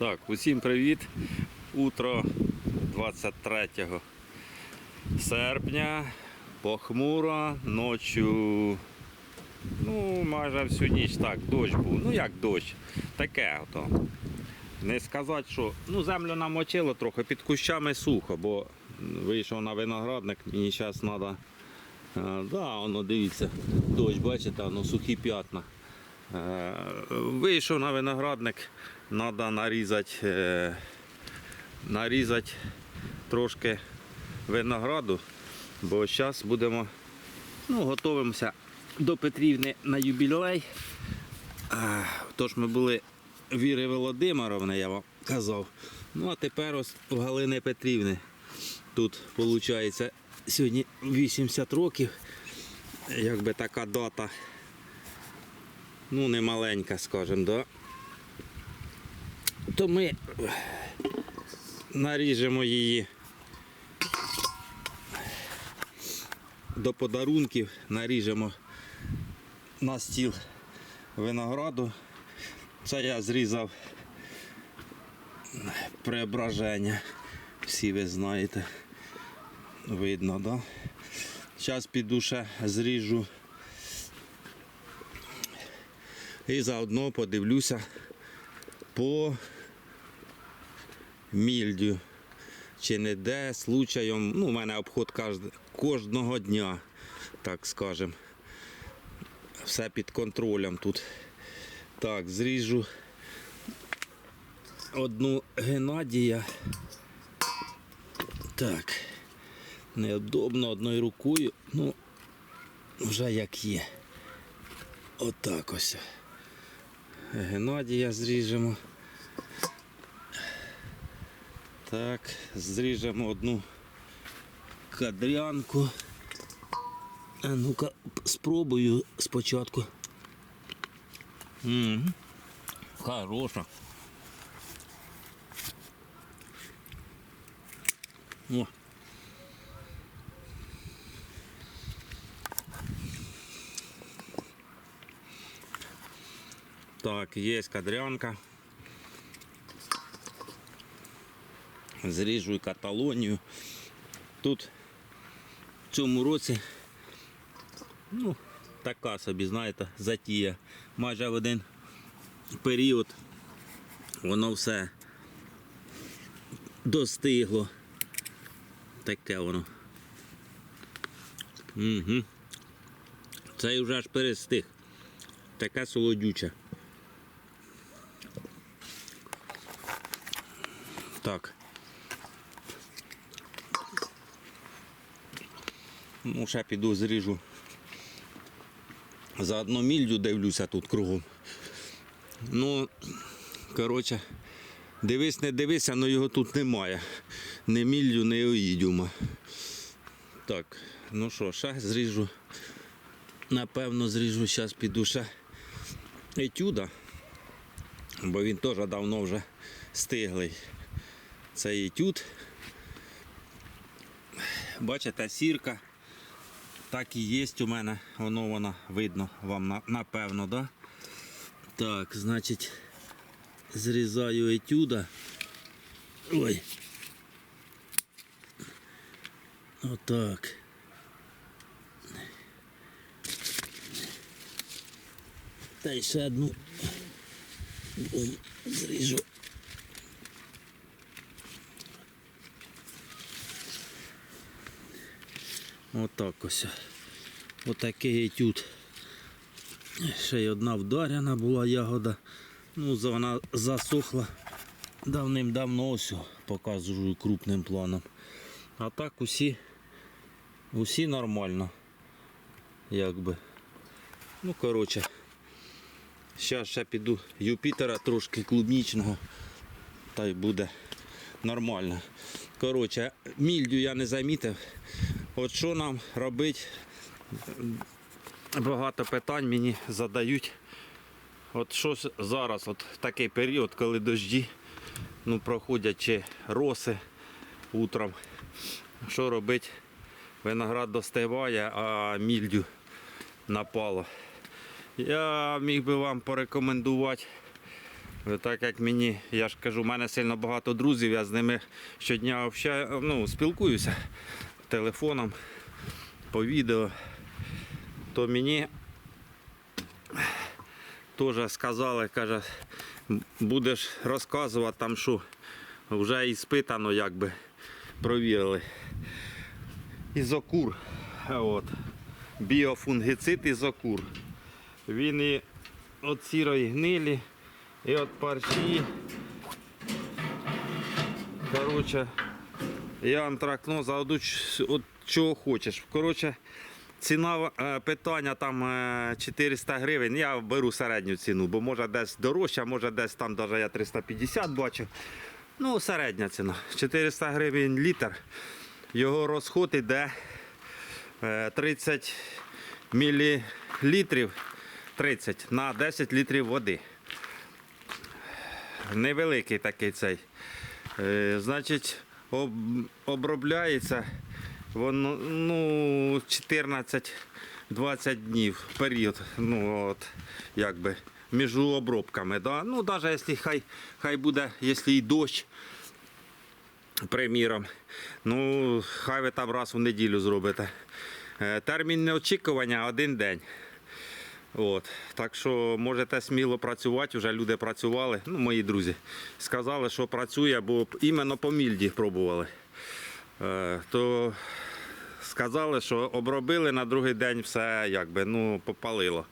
Так, усім привіт. Утро 23 серпня. Похмуро, ночі, ну, майже всю ніч так, дощ був. Ну як дощ? Таке ото. Не сказати, що ну, землю намочило трохи, під кущами сухо, бо вийшов на виноградник, мені зараз треба. Да, воно дивіться, дощ, бачите, воно сухі п'ятна. Е, Вийшов на виноградник, треба нарізати, е, нарізати трошки винограду, бо зараз будемо ну, готуємося до Петрівни на юбілей. Тож ми були Віри Володимировни, я вам казав. Ну а тепер ось у Галини Петрівни. Тут виходить сьогодні 80 років. Якби така дата ну не маленька, скажімо, да? То ми наріжемо її до подарунків, наріжемо на стіл винограду. Це я зрізав преображення. Всі ви знаєте. Видно, да? Зараз піду ще зріжу і заодно подивлюся по мільдю. Чи не де случаєм, ну, у мене обход кожного дня, так скажем. Все під контролем тут. Так, зріжу одну Геннадія. Так. Неудобно одною рукою, ну, вже як є. Отак ось. Геннадія зріжемо. Так, зріжемо одну кадрянку. А ну-ка, спробую спочатку. М, Хороша. О. Так, є кадрянка. Зріжу і каталонію. Тут в цьому році, ну, така собі, знаєте, затія. Майже в один період воно все достигло. Таке воно. Угу. Це вже аж перестиг. Таке солодюче. Так. Ну, ще піду зріжу. Заодно мільдю дивлюся тут кругом. Ну, коротше, дивись, не дивися, але його тут немає. Ні міллю, ні оїдюма. Так, ну що, ще зріжу. Напевно, зріжу, зараз піду ще етюда, бо він теж давно вже стиглий. Це етюд. Бачите, сірка. Так і є у мене, воно вона видно вам напевно, да? Так, значить, зрізаю етюда. Ой. Отак. Та й ще одну зріжу. Отак ось. Отакий етюд. Ще й одна вдаряна була ягода. Ну, вона засохла давним-давно ось показую крупним планом. А так усі, усі нормально. Якби. Ну, коротше. Зараз ще піду Юпітера трошки клубнічного. Та й буде нормально. Коротше, мільдю я не замітив. От що нам робити? Багато питань мені задають. От що зараз, от такий період, коли дожді ну, проходять чи роси утром. Що робити? Виноград достигає, а мільдю напало. Я міг би вам порекомендувати Так як мені, я ж кажу, в мене сильно багато друзів, я з ними щодня общаю, ну, спілкуюся телефоном, по відео, то мені теж сказали, каже, будеш розказувати там, що вже іспитано, якби провірили. Ізокур. От. Біофунгіцид ізокур. Він і від сірої гнилі, і від парші. Коротше, і антракноз, а от, от чого хочеш. Коротше, ціна е, питання там е, 400 гривень. Я беру середню ціну, бо може десь дорожча, може десь там навіть я 350 бачу. Ну, середня ціна. 400 гривень літр. Його розход іде е, 30 мл 30 на 10 літрів води. Невеликий такий цей. Е, Значить, обробляється воно ну, 14-20 днів період. Ну, от, якби, між обробками. Да? Ну, навіть якщо хай, хай буде, якщо і дощ, приміром, ну, хай ви там раз у неділю зробите. Е, Термін неочікування один день. От. Так що можете сміло працювати, вже люди працювали, ну, мої друзі. Сказали, що працює, бо іменно по мільді пробували. Е, то сказали, що обробили на другий день все якби, ну, попалило.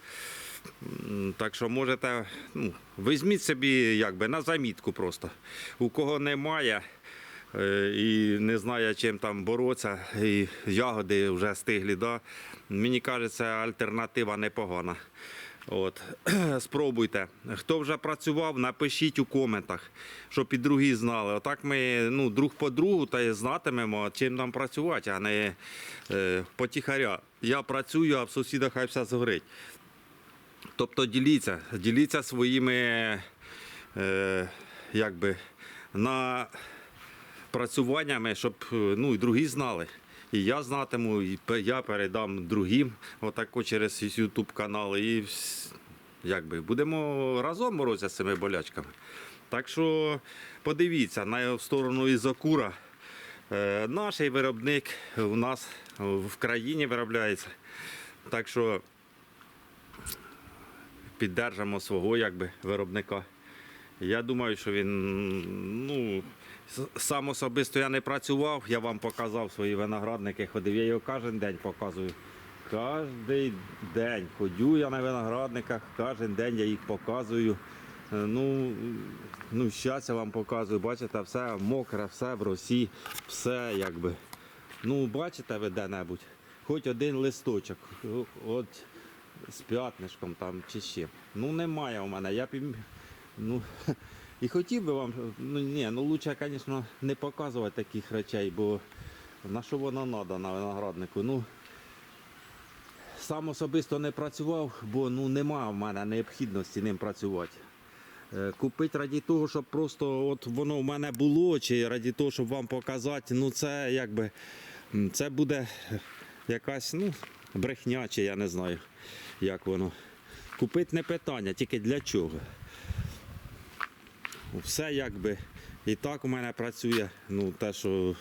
Так що можете, ну, візьміть собі якби, на замітку просто. У кого немає і не знає, чим там боротися, і ягоди вже стиглі, да? мені кажеться, альтернатива непогана. От. Спробуйте. Хто вже працював, напишіть у коментах, щоб і другі знали. Отак ми ну, друг по другу та знатимемо, чим нам працювати, а не е, потіхаря. Я працюю, а в сусіда хай все згорить. Тобто діліться, діліться своїми е, якби, на працюваннями, щоб е, ну, і другі знали. І я знатиму, і я передам другим, отако через YouTube канал. І якби, будемо разом боротися з цими болячками. Так що подивіться на сторону Ізокура. Е, наш виробник у нас в країні виробляється. Так що піддержимо свого якби, виробника. Я думаю, що він, ну, сам особисто я не працював, я вам показав свої виноградники, ходив, я його кожен день показую. Кожен день ходю я на виноградниках, кожен день я їх показую. Е, Ну, ну, зараз я вам показую, бачите, все мокре, все в росі, все якби. Ну, бачите ви де-небудь, хоч один листочок, от з п'ятнишком там чи ще. Ну немає у мене. Я їм, ну, і хотів би вам, ну ні, ну лучше, звісно, не показувати таких речей, бо на що воно треба на винограднику. Ну, сам особисто не працював, бо ну, нема в мене необхідності ним працювати. Е, Купити раді того, щоб просто от воно в мене було, чи раді того, щоб вам показати, ну це якби це буде якась ну, брехня, чи я не знаю, як воно. Купити не питання, тільки для чого. Все якби і так у мене працює. Ну, те, що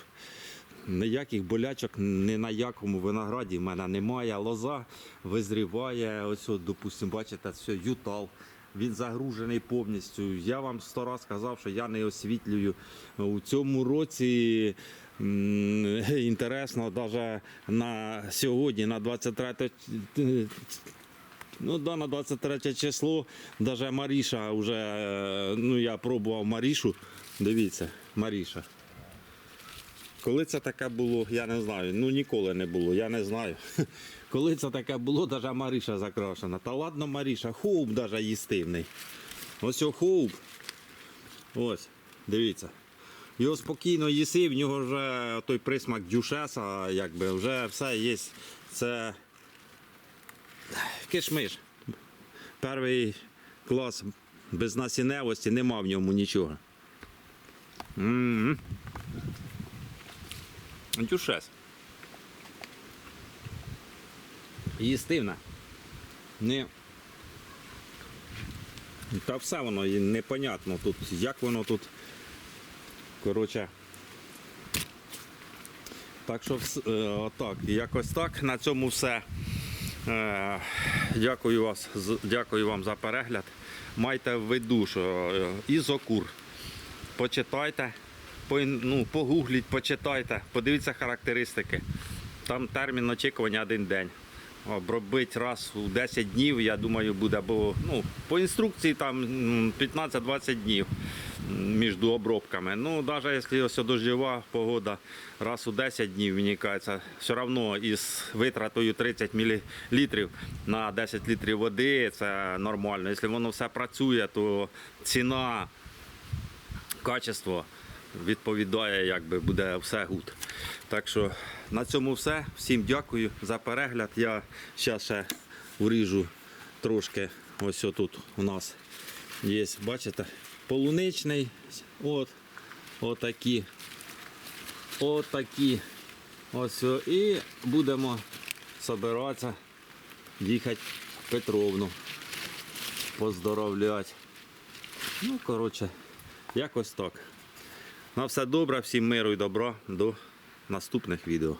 ніяких болячок ні на якому винограді в мене немає. Лоза визріває. Ось, допустимо, бачите, все, ютал. Він загружений повністю. Я вам сто раз сказав, що я не освітлюю. У цьому році інтересно, навіть на сьогодні, на 23 Ну, да, на 23 число, навіть Маріша вже, е, ну я пробував Марішу. Дивіться, Маріша. Коли це таке було, я не знаю. Ну ніколи не було, я не знаю. Коли це таке було, навіть Маріша закрашена. Та ладно, Маріша, хоуп навіть їстивний. Ось о хоуп. Ось, дивіться. Його спокійно їси, в нього вже той присмак дюшеса, якби вже все є. Це кишмиш. Перший клас без насінневості, нема в ньому нічого. Дюшес. Їстивна. Не. Та все воно і непонятно тут, як воно тут. Коротше. Так що е, отак, якось так. На цьому все. Е, Дякую, вас, дякую вам за перегляд. Майте в виду, що е, ізокур. Почитайте, по, ну, погугліть, почитайте, подивіться характеристики. Там термін очікування один день. Обробити раз у 10 днів, я думаю, буде, бо ну, по інструкції там 15-20 днів між обробками. Ну, навіть якщо ось дождєва погода раз у 10 днів, мені кажеться, все одно із витратою 30 мл на 10 літрів води це нормально. Якщо воно все працює, то ціна качество відповідає, якби буде все гуд. Так що на цьому все. Всім дякую за перегляд. Я зараз ще вріжу трошки. Ось тут у нас є, бачите, полуничний. От, отакі. Отакі. Ось і будемо збиратися, їхати в Петровну. Поздоровлять. Ну, коротше, якось так. На все добре, всім миру і добра. До наступних відео.